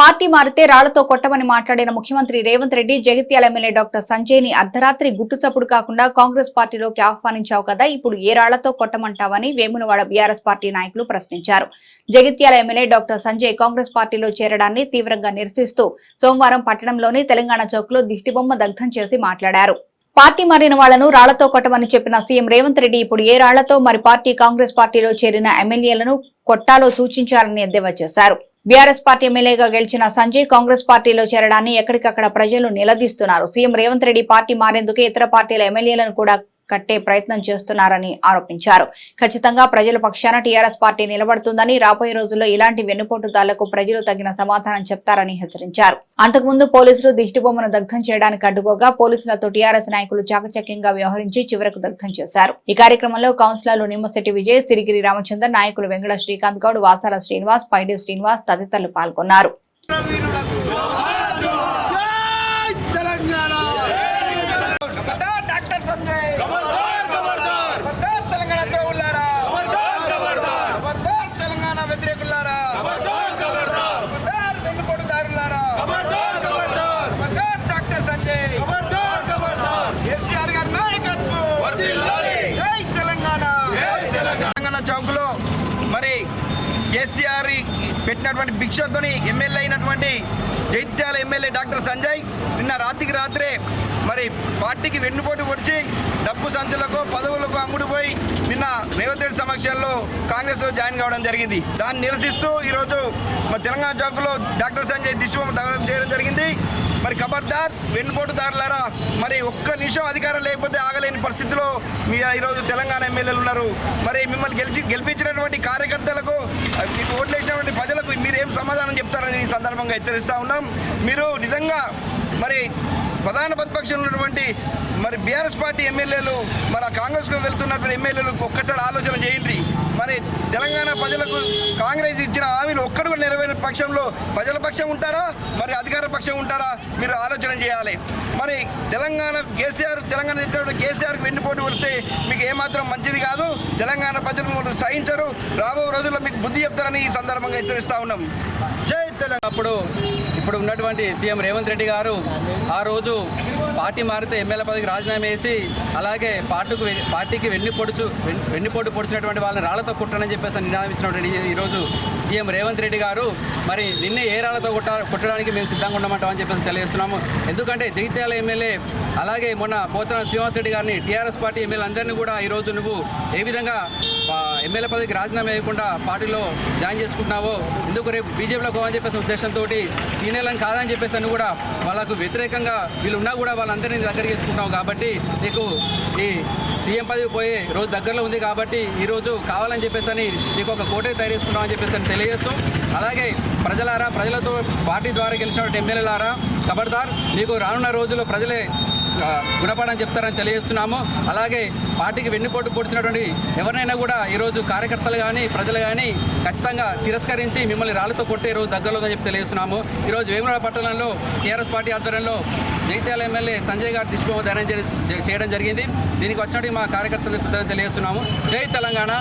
Party మారితే రాళ్ళతో కొట్టమని మాట్లాడిన ముఖ్యమంత్రి రేవంత్ రెడ్డి జగిత్యాల ఎమ్మెల్యే డాక్టర్ సంజయ్ని అర్ధరాత్రి గుట్టుచప్పుడు కాకుండా కాంగ్రెస్ పార్టీలోకి ఆహ్వానించావు కదా ఇప్పుడు ఏ రాళ్ళతో కొట్టమంటావని వేములవాడ బీఆర్ఎస్ పార్టీ నాయకులు ప్రశ్నించారు. జగిత్యాల ఎమ్మెల్యే డాక్టర్ సంజయ్ కాంగ్రెస్ పార్టీలో చేరడాన్ని తీవ్రంగా నిరసిస్తూ సోమవారం పట్టణంలోని తెలంగాణ చౌక్లో దిష్టిబొమ్మ దగ్ధం చేసి మాట్లాడారు. పార్టీ మారిన వాళ్ళను రాళ్ళతో కొట్టమని చెప్పిన సీఎం రేవంత్ రెడ్డి ఇప్పుడు ఏ రాళ్ళతో మరి పార్టీ కాంగ్రెస్ పార్టీలో చేరిన ఎమ్మెల్యేలను కొట్టాలో సూచించాలని ఎద్దేవా చేశారు. బీఆర్ఎస్ పార్టీ ఎమ్మెల్యేగా గెలిచిన సంజయ్ కాంగ్రెస్ పార్టీలో చేరడాన్ని ఎక్కడికక్కడ ప్రజలు నిలదీస్తున్నారు. సీఎం రేవంత్ రెడ్డి పార్టీ మారేందుకే ఇతర పార్టీల ఎమ్మెల్యేలను కూడా కట్టే ప్రయత్నం చేస్తున్నారని ఆరోపించారు. ఖచ్చితంగా ప్రజల పక్షాన టీఆర్ఎస్ పార్టీ నిలబడుతుందని రాబోయే రోజుల్లో ఇలాంటి వెన్నుపోటుదారులకు ప్రజలు తగిన సమాధానం చెప్తారని హెచ్చరించారు. అంతకుముందు పోలీసులు దిష్టిబొమ్మను దగ్ధం చేయడానికి అడ్డుకోగా పోలీసులతో టీఆర్ఎస్ నాయకులు చాకచక్యంగా వ్యవహరించి చివరకు దగ్ధం చేశారు. ఈ కార్యక్రమంలో కౌన్సిలర్లు నిమ్మశెట్టి విజయ్ సిరిగిరి రామచందర్ నాయకులు వెంకట శ్రీకాంత్ గౌడ్ వాసాల శ్రీనివాస్ పైడి శ్రీనివాస్ తదితరులు పాల్గొన్నారు జై తెలంగాణ ఖబర్దార్ డాక్టర్ సంజయ్ ఖబర్దార్ ఖబర్దార్ ఖబర్దార్ తెలంగాణ ద్రోహులారా ఖబర్దార్ ఖబర్దార్ ఖబర్దార్ తెలంగాణ వ్యతిరేకులారా ఖబర్దార్ ఖబర్దార్ ఖబర్దార్ వెన్నుపోటుదారులారా ఖబర్దార్ ఖబర్దార్ ఖబర్దార్ డాక్టర్ సంజయ్ ఖబర్దార్ ఖబర్దార్ కేసీఆర్ గారి నాయకత్వం వర్ధిల్లాలి జై తెలంగాణ జై తెలంగాణ చౌక్లో మరి కేసీఆర్ పెట్టినటువంటి భిక్షతో ఎమ్మెల్యే అయినటువంటి జైత్యాల ఎమ్మెల్యే డాక్టర్ సంజయ్ నిన్న రాత్రికి రాత్రే మరి పార్టీకి వెన్నుపోటు పొడిచి డబ్బు సంచులకు పదవులకు అమ్ముడుపోయి నిన్న రేవంత్ రెడ్డి సమక్షంలో కాంగ్రెస్లో జాయిన్ కావడం జరిగింది. దాన్ని నిరసిస్తూ ఈరోజు మన తెలంగాణ చౌక్లో డాక్టర్ సంజయ్ దిశబొమ్మ చేయడం జరిగింది. మరి ఖబర్దార్ వెన్నుపోటుదారులారా మరి ఒక్క నిమిషం అధికారం లేకపోతే ఆగలేని పరిస్థితిలో మీ ఈరోజు తెలంగాణ ఎమ్మెల్యేలు ఉన్నారు. మరి మిమ్మల్ని గెలిచి గెలిపించినటువంటి కార్యకర్తలకు మీకు ఓట్లేసినటువంటి ప్రజలకు మీరు ఏం సమాధానం చెప్తారని ఈ సందర్భంగా హెచ్చరిస్తూ ఉన్నాం. మీరు నిజంగా మరి ప్రధాన ప్రతిపక్షం ఉన్నటువంటి మరి బీఆర్ఎస్ పార్టీ ఎమ్మెల్యేలు మన కాంగ్రెస్కు వెళ్తున్నటువంటి ఎమ్మెల్యేలు ఒక్కసారి ఆలోచన చేయండి. మరి తెలంగాణ ప్రజలకు కాంగ్రెస్ ఇచ్చిన హామీలు ఒక్కడు కూడా నెరవేరిన పక్షంలో ప్రజల పక్షం ఉంటారా? మరి అధికార పక్షం ఉంటారా? మీరు ఆలోచన చేయాలి. మరి తెలంగాణ కేసీఆర్ తెలంగాణ ఇచ్చినటువంటి కేసీఆర్కి వెన్నుపోటు పడితే మీకు ఏమాత్రం మంచిది కాదు? తెలంగాణ ప్రజలు మీరు సహించరు. రాబో రోజుల్లో మీకు బుద్ధి చెప్తారని ఈ సందర్భంగా హెచ్చరిస్తా ఉన్నాం. జై తెలంగాణ. అప్పుడు ఇప్పుడు ఉన్నటువంటి సీఎం రేవంత్ రెడ్డి గారు ఆ రోజు పార్టీ మారితే ఎమ్మెల్యే పదవికి రాజీనామా వేసి అలాగే పార్టీకి పార్టీకి వెన్ను పొడుచు వెన్- వెన్నుపోటు పొడిచినటువంటి వాళ్ళని రాళ్ళతో కుట్టనని చెప్పేసి నినాదం ఇచ్చినటువంటి ఈ- ఈరోజు సీఎం రేవంత్ రెడ్డి గారు మరి నిన్నే ఏ రాళ్ళతో కొట్ట కొట్టడానికి మేము సిద్ధంగా ఉండమంటామని చెప్పేసి తెలియజేస్తున్నాము. ఎందుకంటే జగిత్యాల ఎమ్మెల్యే అలాగే మొన్న పోచన శ్రీనివాస్ రెడ్డి గారిని టీఆర్ఎస్ పార్టీ ఎమ్మెల్యే అందరినీ కూడా ఈరోజు నువ్వు ఏ విధంగా ఎమ్మెల్యే పదవికి రాజీనామా వేయకుండా పార్టీలో జాయిన్ చేసుకుంటున్నావో ఎందుకు రేపు బీజేపీలో పోవని చెప్పేసి ఉద్దేశంతో సీనియర్లను కాదని చెప్పేసి అని కూడా వాళ్ళకు వ్యతిరేకంగా వీళ్ళు ఉన్నా కూడా వాళ్ళందరినీ దగ్గర చేసుకుంటున్నావు కాబట్టి నీకు ఈ సీఎం పదవి పోయే రోజు దగ్గరలో ఉంది కాబట్టి ఈరోజు కావాలని చెప్పేసి అని నీకు ఒక కోటే తయారు చేసుకుంటాం అని చెప్పేసి అని తెలియజేస్తూ అలాగే ప్రజలారా ప్రజలతో పార్టీ ద్వారా గెలిచిన ఎమ్మెల్యేలారా ఖబర్దార్ మీకు రానున్న రోజుల్లో ప్రజలే గుణపాఠం చెప్తారని తెలియజేస్తున్నాము. అలాగే పార్టీకి వెన్నుపోటు పొడిచినటువంటి ఎవరినైనా కూడా ఈరోజు కార్యకర్తలు కానీ ప్రజలు కానీ ఖచ్చితంగా తిరస్కరించి మిమ్మల్ని రాళ్ళతో కొట్టే రోజు దగ్గరలో ఉందని చెప్పి తెలియజేస్తున్నాము. ఈరోజు వేములవాడ పట్టణంలో టీఆర్ఎస్ పార్టీ ఆధ్వర్యంలో జగిత్యాల ఎమ్మెల్యే సంజయ్ గారు దిష్టిబొమ్మ ధైర్యం చేయడం జరిగింది. దీనికి వచ్చినట్టు మా కార్యకర్తలకు తెలియజేస్తున్నాము. జై తెలంగాణ.